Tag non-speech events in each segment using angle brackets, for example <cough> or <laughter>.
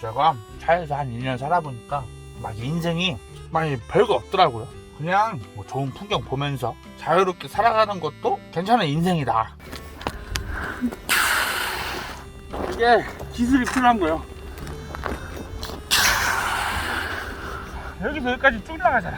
제가 차에서 한 2년 살아보니까 막 인생이 많이 별거 없더라고요. 그냥 뭐 좋은 풍경 보면서 자유롭게 살아가는 것도 괜찮은 인생이다. 이게 기술이 필요한 거예요. 여기서 여기까지 쭉 나가잖아.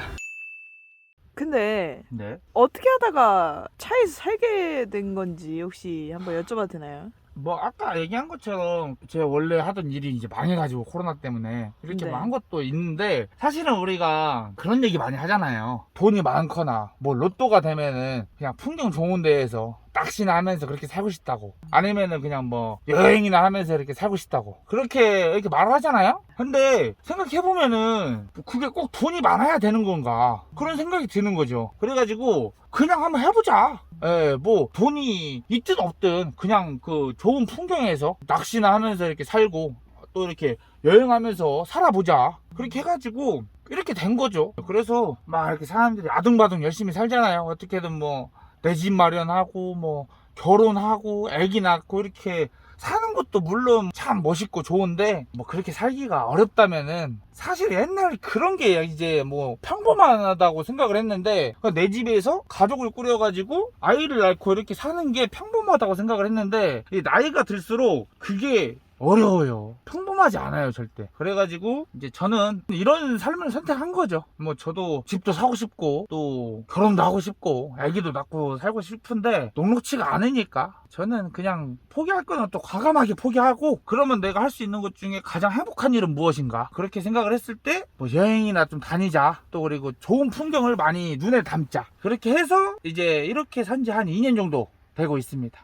근데 네. 어떻게 하다가 차에서 살게 된 건지 혹시 한번 여쭤봐도 되나요? 뭐 아까 얘기한 것처럼 제가 원래 하던 일이 이제 망해가지고 코로나 때문에 이렇게 네. 뭐한 것도 있는데 사실은 우리가 그런 얘기 많이 하잖아요 돈이 많거나 뭐 로또가 되면은 그냥 풍경 좋은 데에서 낚시나 하면서 그렇게 살고 싶다고. 아니면은 그냥 뭐 여행이나 하면서 이렇게 살고 싶다고. 그렇게 이렇게 말을 하잖아요? 근데 생각해보면은 그게 꼭 돈이 많아야 되는 건가? 그런 생각이 드는 거죠. 그래가지고 그냥 한번 해보자. 예, 뭐 돈이 있든 없든 그냥 그 좋은 풍경에서 낚시나 하면서 이렇게 살고 또 이렇게 여행하면서 살아보자. 그렇게 해가지고 이렇게 된 거죠. 그래서 막 이렇게 사람들이 아둥바둥 열심히 살잖아요. 어떻게든 뭐 내 집 마련하고 뭐 결혼하고 아기 낳고 이렇게 사는 것도 물론 참 멋있고 좋은데 뭐 그렇게 살기가 어렵다면은 사실 옛날 그런 게 이제 뭐 평범하다고 생각을 했는데 내 집에서 가족을 꾸려가지고 아이를 낳고 이렇게 사는 게 평범하다고 생각을 했는데 이 나이가 들수록 그게 어려워요. 평범하지 않아요, 절대. 그래가지고, 이제 저는 이런 삶을 선택한 거죠. 뭐, 저도 집도 사고 싶고, 또 결혼도 하고 싶고, 아기도 낳고 살고 싶은데, 녹록치가 않으니까, 저는 그냥 포기할 거는 또 과감하게 포기하고, 그러면 내가 할 수 있는 것 중에 가장 행복한 일은 무엇인가? 그렇게 생각을 했을 때, 뭐, 여행이나 좀 다니자. 또 그리고 좋은 풍경을 많이 눈에 담자. 그렇게 해서, 이제 이렇게 산지 한 2년 정도 되고 있습니다.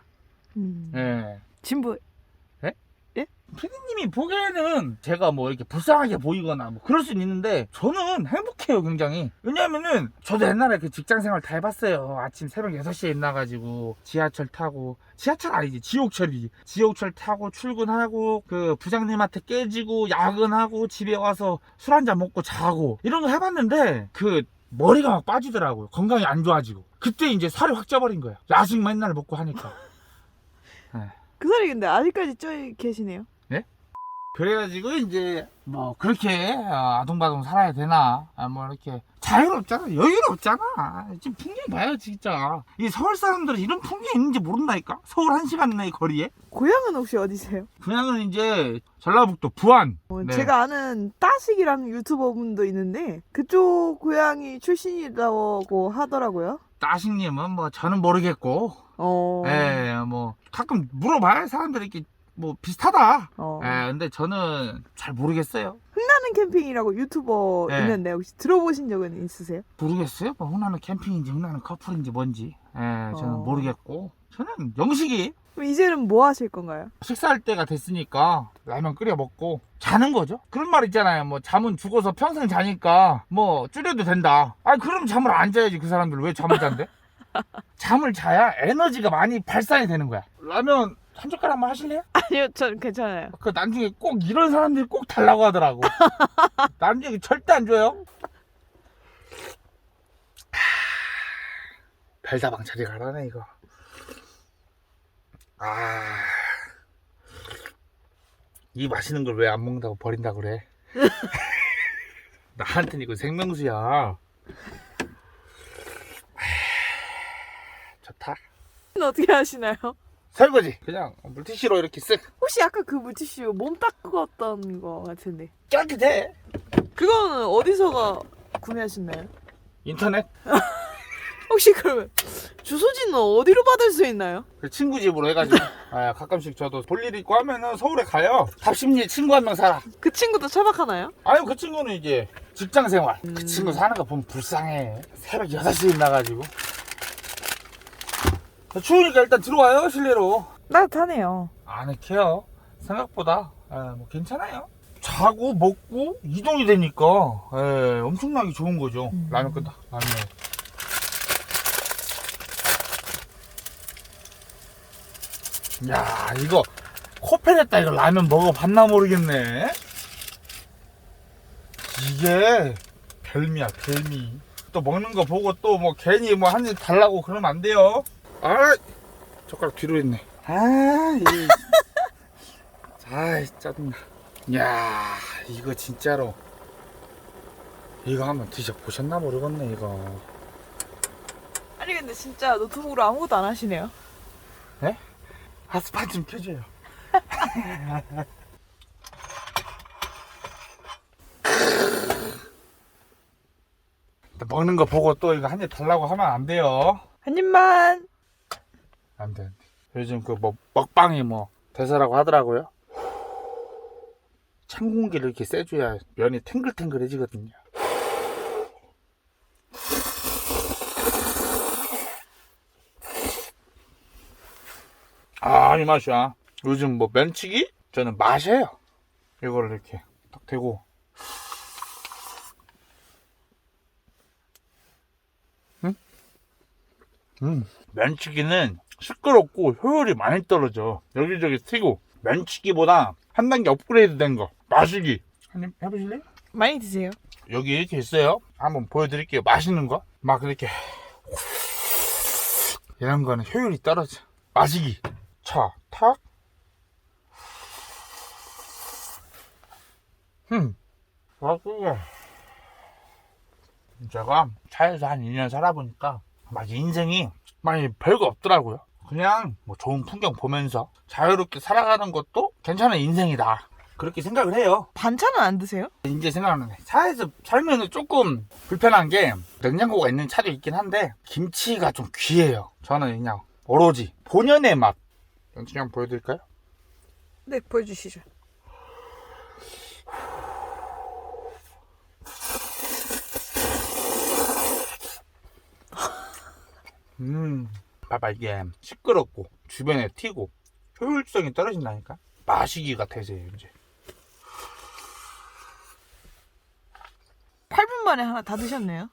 음. 예. 진부 피디님이 보기에는 제가 뭐 이렇게 불쌍하게 보이거나 뭐 그럴 수는 있는데 저는 행복해요 굉장히. 왜냐면은 저도 옛날에 그 직장 생활 다 해봤어요. 아침 새벽 6시에 일어나가지고 지하철 타고 지하철 아니지 지옥철이지. 지옥철 타고 출근하고 그 부장님한테 깨지고 야근하고 집에 와서 술 한잔 먹고 자고 이런 거 해봤는데 그 머리가 막 빠지더라고요. 건강이 안 좋아지고. 그때 이제 살이 확 쪄버린 거예요. 야식 맨날 먹고 하니까 그 사람이 근데 아직까지 쪄 계시네요. 그래가지고 이제 뭐 그렇게 어, 아동바동 살아야 되나 아, 뭐 이렇게 자유롭잖아 여유롭잖아 지금 풍경 봐요 진짜 이 서울 사람들은 이런 풍경이 있는지 모른다니까 서울 한 시간 내의 거리에 고향은 혹시 어디세요? 그냥은 이제 전라북도 부안 어, 네. 제가 아는 따식이라는 유튜버 분도 있는데 그쪽 고향이 출신이라고 하더라고요. 따식님은 뭐 저는 모르겠고 어. 예 뭐 가끔 물어봐요 사람들이 이렇게 뭐 비슷하다 어. 예 근데 저는 잘 모르겠어요 흥나는 캠핑이라고 유튜버 네. 있는데 혹시 들어보신 적은 있으세요? 모르겠어요. 뭐 흥나는 캠핑인지 흥나는 커플인지 뭔지. 예, 저는 어. 모르겠고. 저는 영식이 그럼 이제는 뭐 하실 건가요? 식사할 때가 됐으니까 라면 끓여 먹고 자는 거죠. 그런 말 있잖아요. 뭐 잠은 죽어서 평생 자니까 뭐 줄여도 된다. 아 그럼 잠을 안 자야지 그 사람들 왜 잠을 잔대? <laughs> 잠을 자야 에너지가 많이 발산이 되는 거야. 라면 한 젓가락만 하실래요? 아니요, 전 괜찮아요. 그 나중에 꼭 이런 사람들이 꼭 달라고 하더라고. <laughs> 나중에 절대 안 줘요. 별다방 자리 가라네 이거. 아, 이 맛있는 걸 왜 안 먹는다고 버린다 그래? <laughs> 나한테는 이거 생명수야. 아, 좋다. 어떻게 하시나요? 설거지 그냥 물티슈로 이렇게 쓱 혹시 아까 그 물티슈 몸 닦았던 거 같은데 깨끗해. 그거는 어디서가 구매하셨나요? 인터넷 <laughs> 혹시 그러면 주소지는 어디로 받을 수 있나요? 그 친구 집으로 해가지고. <laughs> 아, 가끔씩 저도 볼일 있고 하면은 서울에 가요. 답심리에 친구 한 명 살아 그 친구도 차박하나요? 아유 그 친구는 이제 직장 생활. 음. 그 친구 사는 거 보면 불쌍해. 새벽 6시에 나가지고. 추우니까 일단 들어와요 실내로. 따뜻하네요. 안 해요. 생각보다. 아, 뭐 괜찮아요. 자고 먹고 이동이 되니까 예, 엄청나게 좋은 거죠. 음. 라면 끓다 라면 야 이거 코펠했다 이거 라면 먹어봤나 모르겠네. 이게 별미야 별미. 또 먹는 거 보고 또 뭐 괜히 뭐 한 입 달라고 그러면 안 돼요. 아 젓가락 뒤로 했네. 아이. <laughs> 아이 짜증나. 야 이거 진짜로. 이거 한번 드셔보셨나 모르겠네 이거. 아니 근데 진짜 노트북으로 아무것도 안 하시네요. 핫스팟 좀 켜줘요 먹는 거 보고 또 이거 한 입 달라고 하면 안 돼요 한 입만. 안 돼, 안 돼. 요즘 그 뭐 먹방이 뭐 대사라고 하더라고요. 찬 공기를 이렇게 쐬줘야 면이 탱글탱글해지거든요. 아, 이 맛이야. 요즘 뭐 면치기? 저는 마셔요. 이거를 이렇게 딱 대고. 응? 음. 면치기는 시끄럽고 효율이 많이 떨어져. 여기저기 튀고. 면치기보다 한 단계 업그레이드 된 거. 마시기. 한입 해보실래요? 많이 드세요. 여기 이렇게 있어요. 한번 보여드릴게요. 맛있는 거. 막 이렇게. 이런 거는 효율이 떨어져. 마시기. 차, 탁. 흠. 맛있어. 제가 차에서 한 2년 살아보니까 막 인생이 많이 별거 없더라고요. 그냥 뭐 좋은 풍경 보면서 자유롭게 살아가는 것도 괜찮은 인생이다. 그렇게 생각을 해요. 반찬은 안 드세요? 이제 생각나네. 차에서 살면 조금 불편한 게 냉장고가 있는 차도 있긴 한데 김치가 좀 귀해요. 저는 그냥 오로지 본연의 맛. 한번 보여드릴까요? 네, 보여주시죠. 음, 봐봐 이게 시끄럽고 주변에 튀고 효율성이 떨어진다니까. 마시기가 되세요 이제. 8분 만에 하나 다 드셨네요.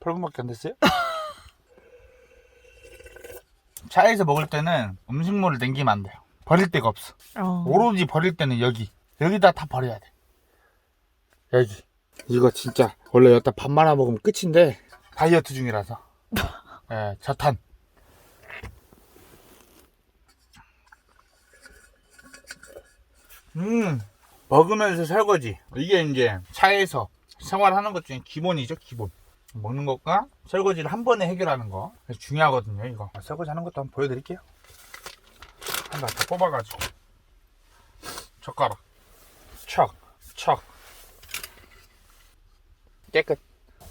8분밖에 안 됐어요? <laughs> 차에서 먹을 때는 음식물을 남기면 안 돼요. 버릴 데가 없어. 어. 오로지 버릴 때는 여기. 여기다 다 버려야 돼. 여기. 이거 진짜 원래 여기다 밥 말아 먹으면 끝인데. 다이어트 중이라서. <laughs> 예 저탄. 음 먹으면서 설거지. 이게 이제 차에서 생활하는 것 중에 기본이죠 기본 먹는 것과 설거지를 한 번에 해결하는 거. 중요하거든요 이거. 설거지 하는 것도 한번 보여드릴게요. 하나 더 뽑아가지고. 젓가락. 척, 척. 깨끗.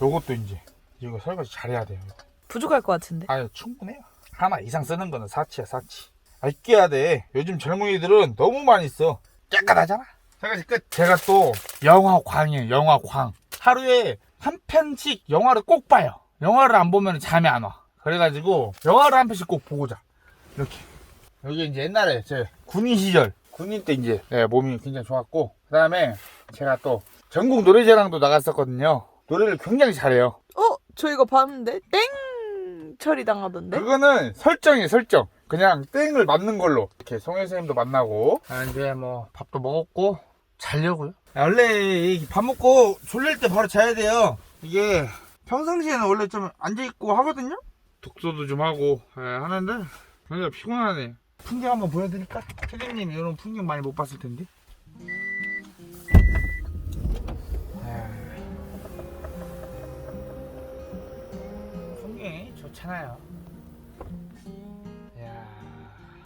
요것도 이제 이거 설거지 잘해야 돼요. 이거. 부족할 것 같은데. 아유 충분해요. 하나 이상 쓰는 거는 사치야 사치. 아껴야 돼. 요즘 젊은이들은 너무 많이 써. 깨끗하잖아. 설거지 끝. 제가 또 영화광이에요 영화광. 하루에 한 편씩 영화를 꼭 봐요. 영화를 안 보면 잠이 안 와. 그래가지고 영화를 한 편씩 꼭 보고 자. 이렇게. 여기 이제 옛날에 제 군인 시절. 군인 때 이제 네, 몸이 굉장히 좋았고 그 다음에 제가 또 전국 노래자랑도 나갔었거든요. 노래를 굉장히 잘해요. 어, 저 이거 봤는데? 땡 처리 당하던데. 그거는 설정이에요 설정. 그냥 땡을 맞는 걸로. 이렇게 송혜 선생님도 만나고. 아, 이제 뭐 밥도 먹었고 자려고요? 원래 이밥 먹고 졸릴 때 바로 자야 돼요. 이게 평상시에는 원래 좀 앉아있고 하거든요? 독서도 좀 하고 예, 하는데 굉장히 피곤하네. 풍경 한번 보여드릴까? 태진님이 이런 풍경 많이 못 봤을 텐데. 풍경이 좋잖아요. 야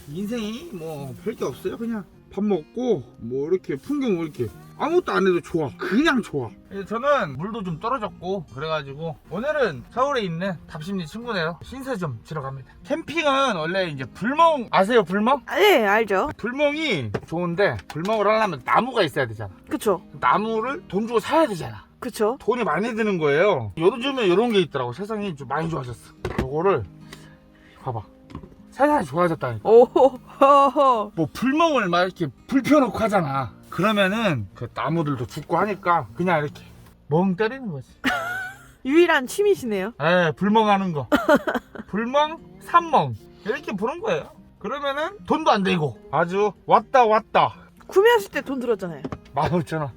인생이 뭐 별게 없어요 그냥 밥 먹고 뭐 이렇게 풍경 이렇게 아무것도 안 해도 좋아 그냥 좋아 예, 저는 물도 좀 떨어졌고 그래가지고 오늘은 서울에 있는 답심리 친구네요 신세 좀 지러 갑니다 캠핑은 원래 이제 불멍 아세요 불멍? 아, 네, 알죠. 불멍이 좋은데 불멍을 하려면 나무가 있어야 되잖아 그쵸. 나무를 돈 주고 사야 되잖아 그쵸. 돈이 많이 드는 거예요. 요즘에 이런 게 있더라고. 세상이 좀 많이 좋아졌어. 요거를 봐봐. 세상이 좋아졌다니까. 오, 허허. 뭐 불멍을 막 이렇게 불 펴놓고 하잖아. 그러면은 그 나무들도 죽고 하니까 그냥 이렇게 멍 때리는 거지. <laughs> 유일한 취미시네요. 에 불멍하는 거. <laughs> 불멍, 삼멍 이렇게 부른 거예요. 그러면은 돈도 안 들고 아주 왔다 왔다. 구매하실 때 돈 들었잖아요. 15,000원.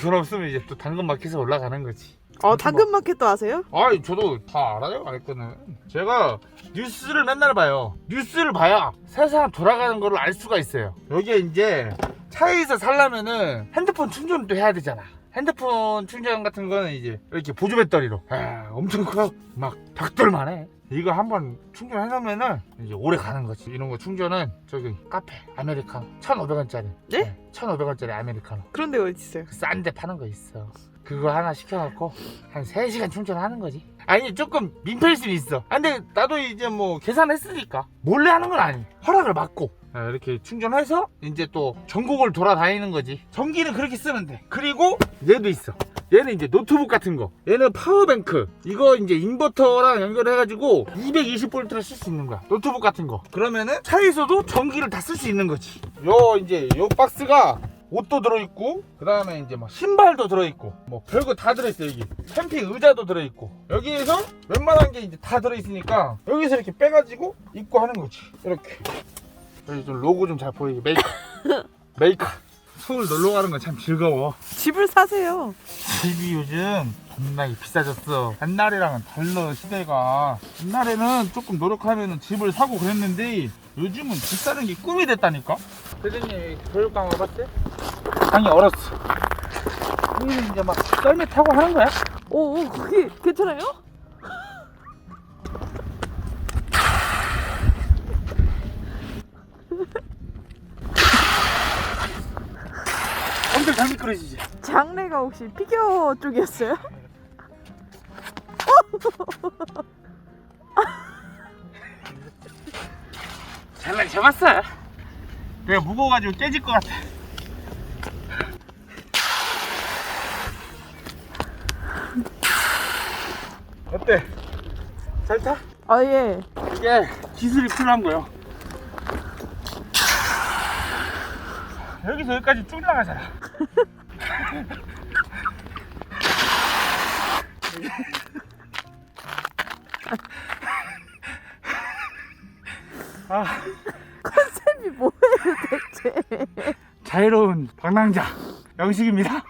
돈 없으면 이제 또 당근 마켓에 올라가는 거지. 어, 당근마켓도 아세요? 아이 저도 다 알아요 알 거는 제가 뉴스를 맨날 봐요 뉴스를 봐야 세상 돌아가는 거를 알 수가 있어요 여기에 이제 차에서 살려면은 핸드폰 충전도 해야 되잖아. 핸드폰 충전 같은 거는 이제 이렇게 보조 배터리로 아, 엄청 커. 막 벽돌만 해. 이거 한번 충전해 놓으면은 이제 오래 가는 거지. 이런 거 충전은 저기 카페 아메리카노 1,500원짜리. 네? 1,500원짜리 아메리카노. 그런 데가 어디 있어요? 싼 데 파는 거 있어. 그거 하나 시켜갖고 한 3시간 충전하는 거지. 아니 조금 민폐일 수는 있어. 아, 근데 나도 이제 뭐 계산했으니까 몰래 하는 건 아니. 허락을 받고 아, 이렇게 충전해서 이제 또 전국을 돌아다니는 거지. 전기는 그렇게 쓰면 돼. 그리고 얘도 있어. 얘는 이제 노트북 같은 거. 얘는 파워뱅크. 이거 이제 인버터랑 연결해가지고 220V를 쓸 수 있는 거야. 노트북 같은 거. 그러면은 차에서도 전기를 다 쓸 수 있는 거지. 요 이제 요 박스가 옷도 들어있고 그 다음에 이제 막 신발도 들어있고 뭐 별거 다 들어있어 여기. 캠핑 의자도 들어있고. 여기에서 웬만한 게 이제 다 들어있으니까 여기서 이렇게 빼가지고 입고 하는 거지. 이렇게. 여기 좀 로고 좀 잘 보이게. 메이커 메이커 서울 놀러 가는 건 참 즐거워. 집을 사세요. 집이 요즘 겁나게 비싸졌어. 옛날이랑은 달라 시대가. 옛날에는 조금 노력하면 집을 사고 그랬는데 요즘은 집 사는 게 꿈이 됐다니까 대장님 교육강 와봤어요? 강이 얼었어 여기는 이제 막 썰매 타고 하는 거야? 오, 오 거기 괜찮아요? <laughs> 엄청 잘 미끄러지지? 장래가 혹시 피겨 쪽이었어요? <laughs> 잘난 잡았어 내가 무거워가지고 깨질 것 같아 어때? 잘 타? 아 예. 이게 기술이 필요한 거요. 여기서 여기까지 쭉 나가잖아. <laughs> 아, <laughs> 대체? 자유로운 방랑자 영식입니다.